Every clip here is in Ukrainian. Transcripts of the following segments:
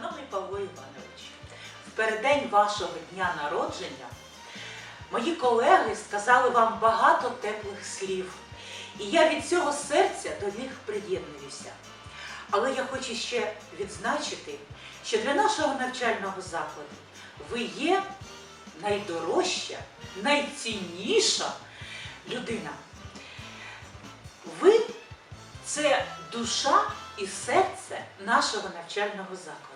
Шановний Павло Іванович, в переддень вашого дня народження мої колеги сказали вам багато теплих слів, і я від цього серця до них приєднуюся. Але я хочу ще відзначити, що для нашого навчального закладу ви є найдорожча, найцінніша людина. Ви це душа і серце нашого навчального закладу.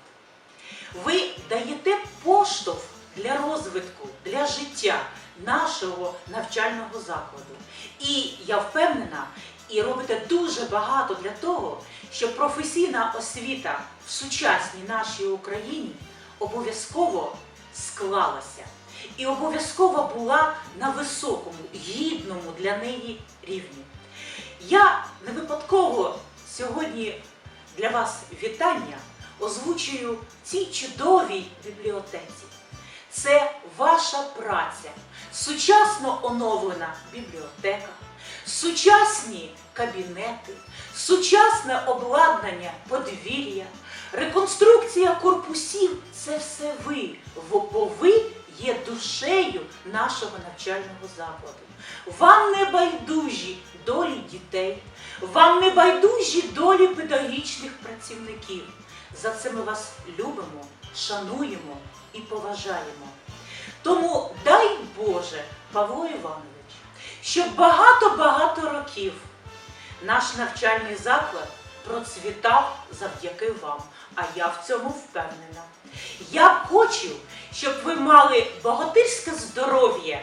Ви даєте поштовх для розвитку, для життя нашого навчального закладу. І я впевнена, і робите дуже багато для того, щоб професійна освіта в сучасній нашій Україні обов'язково склалася і обов'язково була на високому, гідному для неї рівні. Я не випадково сьогодні для вас вітання озвучую цій чудовій бібліотеці. Це ваша праця, сучасно оновлена бібліотека, сучасні кабінети, сучасне обладнання подвір'я, реконструкція корпусів це все ви, бо ви є душею нашого навчального закладу. Вам не байдужі долі дітей, вам не байдужі долі педагогічних працівників. За це ми вас любимо, шануємо і поважаємо. Тому дай Боже, Павло Іванович, щоб багато-багато років наш навчальний заклад процвітав завдяки вам. А я в цьому впевнена. Я хочу, щоб ви мали богатирське здоров'я,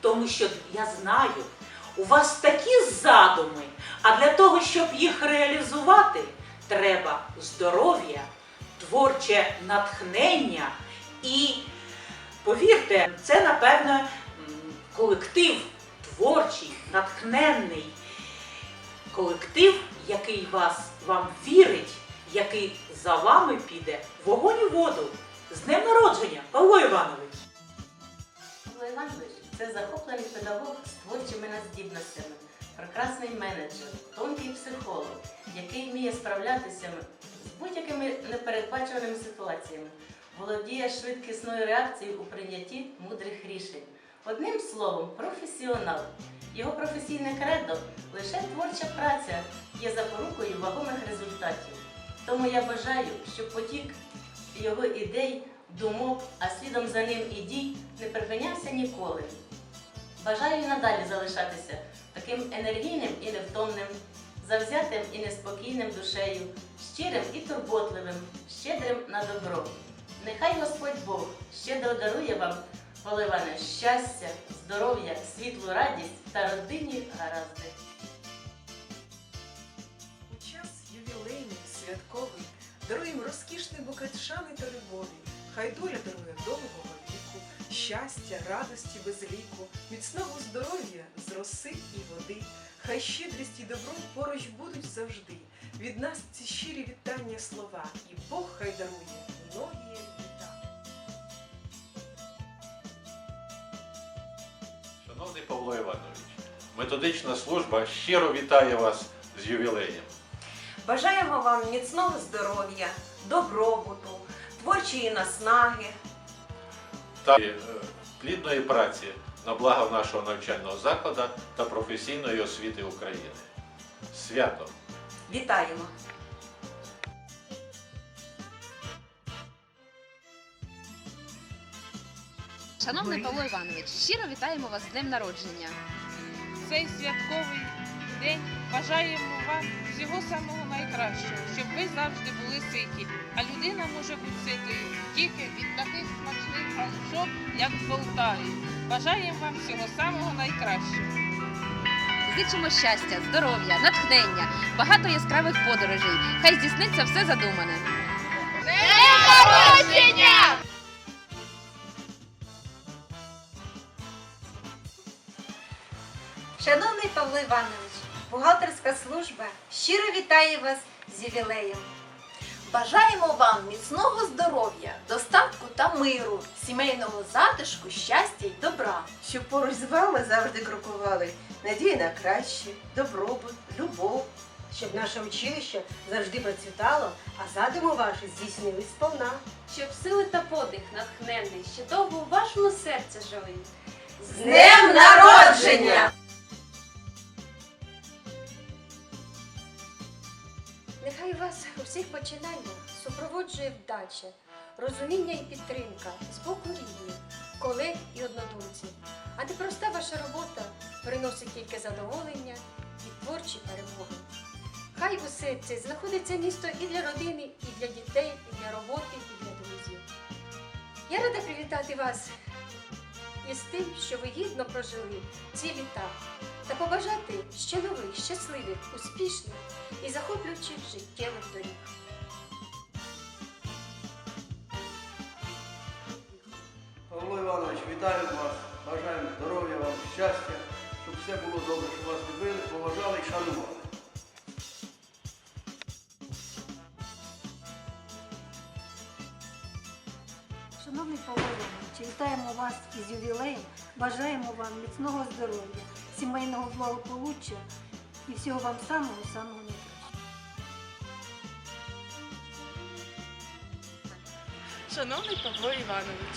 тому що я знаю, у вас такі задуми, а для того, щоб їх реалізувати, треба здоров'я, творче натхнення і, повірте, це, напевно, колектив творчий, натхненний колектив, який вас вам вірить, який за вами піде вогонь і воду. З днем народження, Павло Іванович! Павло Іванович це захоплений педагог з творчими здібностями, прекрасний менеджер, тонкий психолог, який вміє справлятися з будь-якими непередбачуваними ситуаціями, володіє швидкісною реакцією у прийнятті мудрих рішень. Одним словом, професіонал. Його професійне кредо лише творча праця є запорукою вагомих результатів. Тому я бажаю, щоб потік його ідей, думок, а слідом за ним і дій не припинявся ніколи. Бажаю і надалі залишатися таким енергійним і невтомним, завзятим і неспокійним душею, щирим і турботливим, щедрим на добро. Нехай Господь Бог щедро дарує вам, Іванович, щастя, здоров'я, світлу радість та родинні гаразди. У час ювілейний, святковий, даруємо розкішний букет шани та любові. Хай доля дарує довгого щастя, радості без ліку, міцного здоров'я з роси і води. Хай щедрість і добро поруч будуть завжди. Від нас ці щирі вітання слова, і Бог хай дарує многі літа. Шановний Павло Іванович, методична служба щиро вітає вас з ювілеєм. Бажаємо вам міцного здоров'я, добробуту, творчої наснаги. Та е, плідної праці на благо нашого навчального закладу та професійної освіти України. Свято! Вітаємо! Шановний Павло Іванович, щиро вітаємо вас з днем народження. цей святковий день бажаємо вам всього самого найкращого, щоб ви завжди були ситі. А людина може бути ситою тільки від таких смачних галушок, як в Полтаві. Бажаємо вам всього самого найкращого. Зичимо щастя, здоров'я, натхнення, багато яскравих подорожей. Хай здійсниться все задумане. Шановний Павло Іванович, бухгалтерська служба щиро вітає вас з ювілеєм. Бажаємо вам міцного здоров'я, достатку та миру, сімейного затишку, щастя й добра. щоб поруч з вами завжди крокували надія на краще, добробут, любов, щоб наше училище завжди процвітало, а задуми ваші здійснились сповна. щоб сили та подих натхненний ще довго у вашому серці жили. З днем народження! Всіх починаннях супроводжує вдача, розуміння і підтримка з боку рідних, колег і однодумців. А непроста ваша робота приносить тільки задоволення і творчі перемоги. Хай у серці знаходиться місто і для родини, і для дітей, і для роботи, і для друзів. Я рада привітати вас із тим, що ви гідно прожили ці літа, та побажати ще нових, щасливих, успішних і захоплюючих життєвих доріг. Павло Іванович, вітаю вас, бажаємо здоров'я вам, щастя, щоб все було добре, щоб вас любили, поважали і шанували. Шановний Павло Іванович, вітаємо вас із ювілеєм, бажаємо вам міцного здоров'я, сімейного благополуччя і всього вам самого-самого найкращого. Шановний Павло Іванович,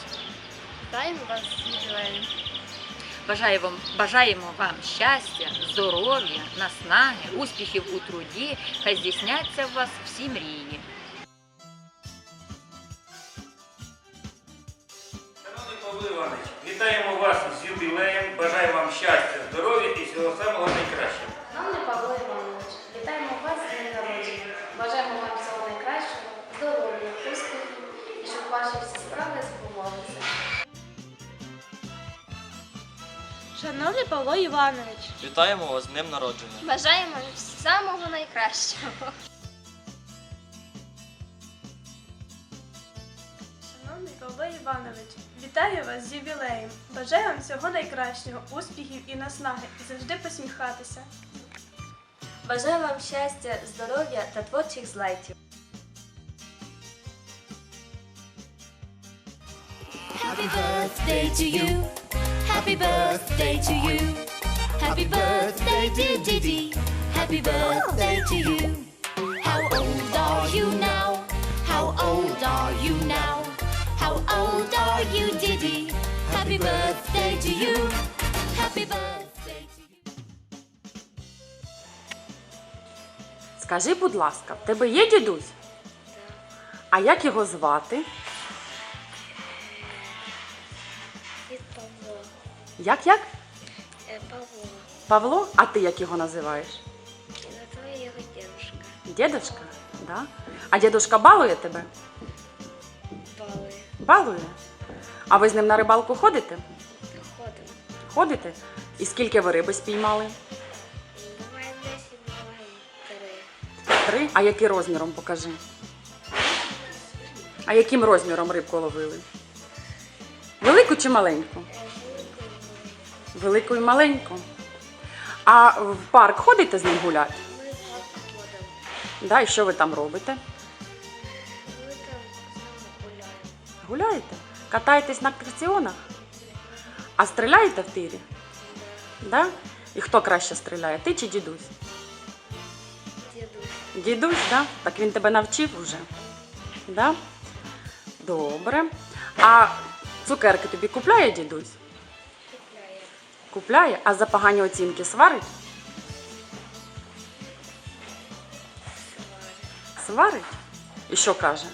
Вітаємо вас з ювілеєм. Бажаємо вам, бажаємо вам щастя, здоров'я, наснаги, успіхів у труді, хай здійсняться у вас всі мрії. Шановний Павло Іванович, вітаємо вас з юбілеєм, бажаємо вам щастя, здоров'я і всього самого найкращого. шановний Павло Іванович, вітаємо вас з днем народження. Бажаємо вам всього найкращого, здоров'я, успіхів і щоб ваші всі справи збувалися. Шановний Павло Іванович, Вітаємо вас з днем народження. Бажаємо самого найкращого. Павло Іванович, вітаю вас з ювілеєм. Бажаю вам всього найкращого, успіхів і наснаги, і завжди посміхатися. Бажаю вам щастя, здоров'я та творчих злайтів. Happy birthday to you. Happy birthday to you. Happy birthday, dear Diddy. Happy birthday to you. How old are you now? How old are you now? Are you, Diddy? Happy birthday to you. Happy birthday to you. Скажи, будь ласка, в тебе є дідусь? А як його звати? Від Павло. Як як? Павло. Павло? А ти як його називаєш? Зато його дедушка. Дідушка? Да? А дідушка балує тебе? Балує. Балує. А ви з ним на рибалку ходите? Ходимо. Ходите? І скільки ви риби спіймали? Буває 10, буває 3. Три. А який розміром покажи? А яким розміром рибку ловили? Велику чи маленьку? Велику і маленьку. А в парк ходите з ним гуляти? Ми так ходимо. Да, і що ви там робите? Ми там з ними гуляємо. Гуляєте? Катаєтесь на атракціонах? А стріляєте в тирі? Да? І хто краще стріляє? Ти чи дідусь? Дідусь. Дідусь, да? Так він тебе навчив уже. Да? Добре. А цукерки тобі купляє дідусь? Купляє. Купляє, а за погані оцінки сварить? Сварить. Сварить? І що каже?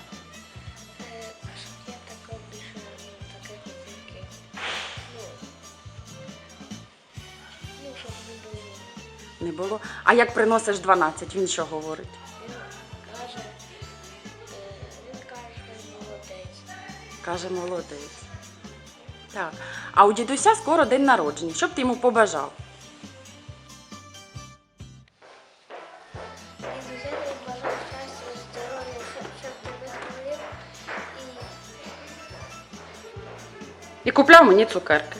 Не було. А як приносиш 12, він що говорить? Каже, е, він каже, молодець. Каже, молодець. Так. А у дідуся скоро день народження. Що б ти йому побажав? І друзі, бажаю щастя, здоров'я, щоб, щоб тебе хвалив і І купляв мені цукерки.